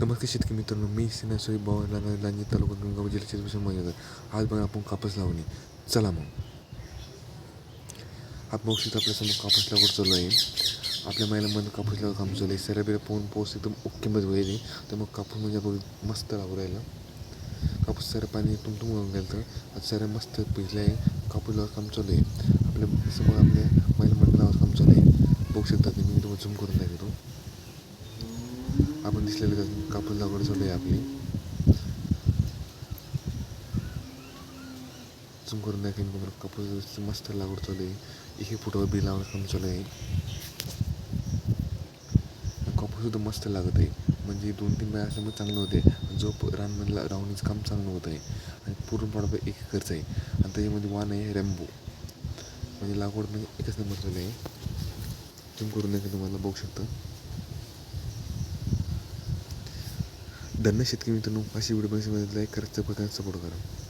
नमस्कार शेतकरी मित्रांनो मी सिन्हा सोई बावला तालुका गंगापूर जिल्ह्याच्या विषय मजा आज बघा आपण कापूस लावणे चला मग आपण बघू शकतो आपल्यासमोर कापूस लागवड चालू आहे आपल्या महिलांमध्ये कापूस लागवड काम चालू आहे सऱ्या पाहून पाऊस एकदम ओकेमध्ये होईल तर मग कापूस म्हणजे बघ मस्त लागू राहिला कापूस सारं पाणी तुमतुम होऊन गेलं तर आज सऱ्या मस्त भिजलं आहे कापूस लावत काम चालू आहे आपल्यासमोर आपल्या महिला मंडळावर काम चालू आहे बघू शकता मी तुम्हाला झूम करून दाखवतो आपण दिसलेलं कापूस लागवड चालू आहे आपली. झूम करून दाखवेन तुम्हाला कापूस मस्त लागवड चालू आहे. एकही फुटावर बी लावणं काम चालू आहे. कापूससुद्धा मस्त लागत आहे. म्हणजे दोन तीन वेळा असं मग चांगलं होते. जो रानमधला रावणीचं काम चांगलं होत आहे. आणि पूर्ण प्रॉडक्ट एक खर्च आहे. आणि त्याच्यामध्ये वाण आहे रेम्बो म्हणजे लागवड म्हणजे एकच नंबर चालू आहे. झूम करून दाखवेन तुम्हाला बघू शकता. धन्य शेतकरी मित्रांनो. अशी व्हिडिओ लाईक करा सपोर्ट करा.